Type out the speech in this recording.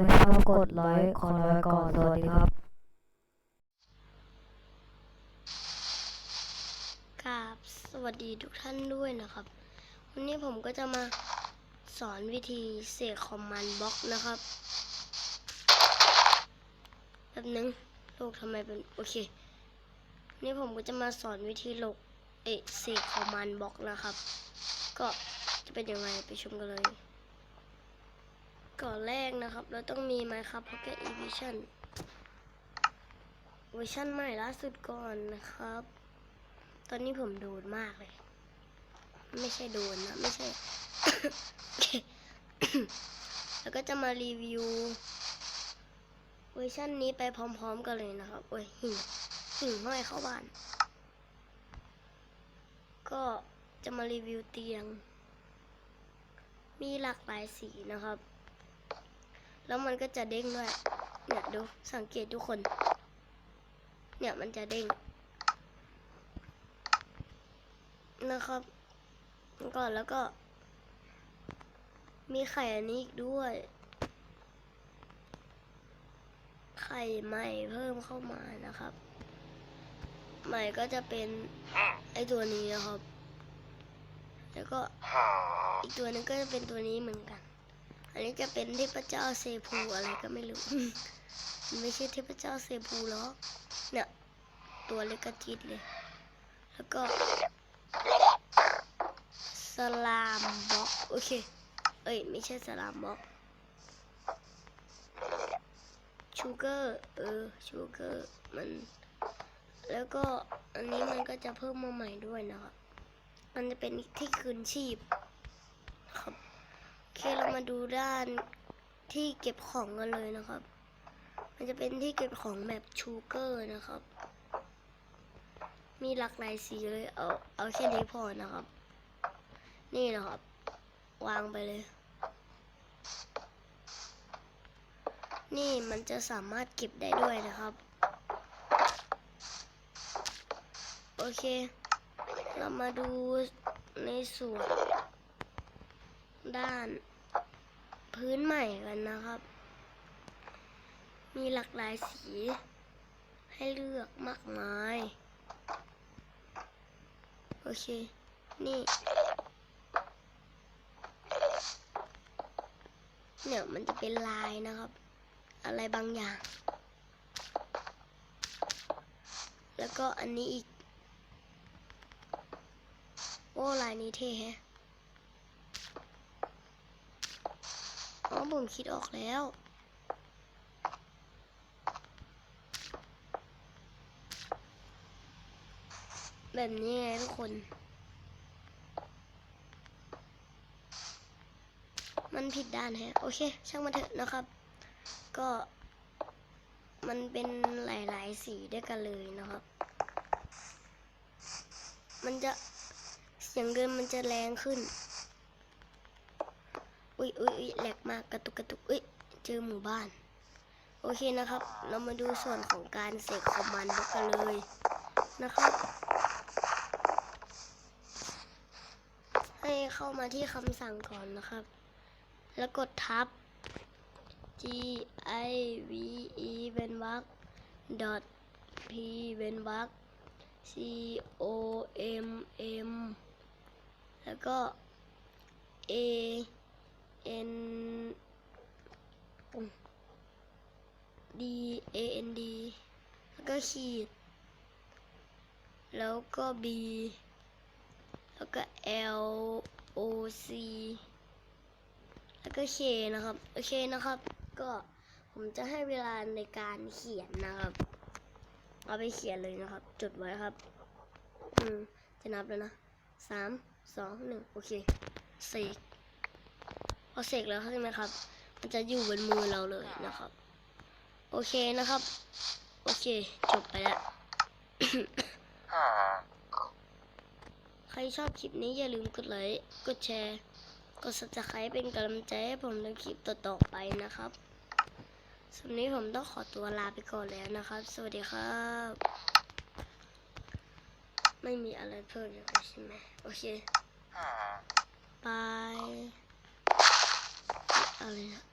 ไม่ยครับกดไลค์ขอไลค์ก่อนสวัสดีครับครับสวัสดีทุกท่านด้วยนะครับ วันนี้ผมก็จะมาสอนวิธีเสกคอมมานด์บล็อกนะครับแบบนึงโลกทำไมเป็นโอเคนี่ผมก็จะมาสอนวิธีโลกเอเสกคอมมานด์บล็อกนะครับ ก็จะเป็นยังไงไปชมกันเลย ก่อนแรกนะครับ เราต้องมี Minecraft Pocket Edition เวอร์ชันใหม่ล่าสุดก่อนนะครับ ตอนนี้ผมโดนมากเลย ไม่ใช่โดนนะ ไม่ใช่ แล้วก็จะมารีวิว เวอร์ชันนี้ไปพร้อมๆกันเลยนะครับโอ้ยหิ่งหิ่งห้อยเข้าบ้าน ก็จะมารีวิวเตียง มีหลากหลายสีนะครับ แล้วมันก็จะเด้งด้วย เนี่ยดูสังเกตทุกคน เนี่ยมันจะเด้งนะครับก่อนแล้วก็ มีไข่อันนี้อีกด้วย ไข่ใหม่เพิ่มเข้ามานะครับ ใหม่ก็จะเป็นไอตัวนี้นะครับ แล้วก็อีกตัวหนึงก็จะเป็นตัวนี้เหมือนกัน อันนี้จะเป็นเทพเจ้าเซพูอะไรก็ไม่รู้ ไม่ใช่เทพเจ้าเซพูหรอกเนี่ยตัวเล็กกระจิดเลย แล้วก็สลามบล็อกโอเค เอ้ยไม่ใช่สลามบล็อกชูเกอร์เออชูเกอร์มัน แล้วก็อันนี้มันก็จะเพิ่มมาใหม่ด้วยนะครับมันจะเป็นที่คืนชีพ เคเรามาดูด้านที่เก็บของกันเลยนะครับ มันจะเป็นที่เก็บของแบบชูเกอร์นะครับ มีหลากหลายสีเลยเอาเอาแค่นี้พอนะครับ นี่นะครับ วางไปเลย นี่มันจะสามารถเก็บได้ด้วยนะครับ โอเค เรามาดูในส่วนด้าน พื้นใหม่กันนะครับ มีหลากหลายสี ให้เลือกมากมาย โอเค นี่ เนี่ยมันจะเป็นลายนะครับ อะไรบางอย่าง แล้วก็อันนี้อีก โอ้ลายนี้เท่แฮะ อ๋อผมคิดออกแล้ว แบบนี้ไงทุกคน มันผิดด้านแฮะ โอเค ช่างมันเถอะนะครับ ก็มันเป็นหลาย ๆ สีด้วยกันเลยนะครับ มันจะเสียงเดินมันจะแรงขึ้น อุ้ยอุ้ยอุ้ยแหลกมากกระตุกกระตุกอุ้ยเจอหมู่บ้าน โอเคนะครับ เรามาดูส่วนของการเสกคอมมานด์บล็อกกันเลยนะครับ ให้เข้ามาที่คำสั่งก่อนนะครับ แล้วกดทับ G I V E เป็นวรรค dot P เป็นวรรค C O M M แล้วก็ A N D A N D แล้วก็ขีด แล้วก็ B แล้วก็ L O C แล้วก็ K นะครับ โอเคนะครับ ก็ผมจะให้เวลาในการเขียนนะครับ เอาไปเขียนเลยนะครับ จดไว้ครับ อืม จะนับแล้วนะสามสองหนึ่งโอเคเสก พอเสกแล้วใช่ไหมครับ มันจะอยู่บนมือเราเลยนะครับ โอเคนะครับ โอเค จบไปแล้ว ใครชอบคลิปนี้อย่าลืมกดไลค์ กดแชร์ กด subscribe เป็นกำลังใจให้ผมในคลิปต่อๆไปนะครับสำหรับนี้ผมต้องขอตัวลาไปก่อนแล้วนะครับ สวัสดีครับ ไม่มีอะไรเพิ่มแล้วใช่ไหมโอเคบาย อะไรนะ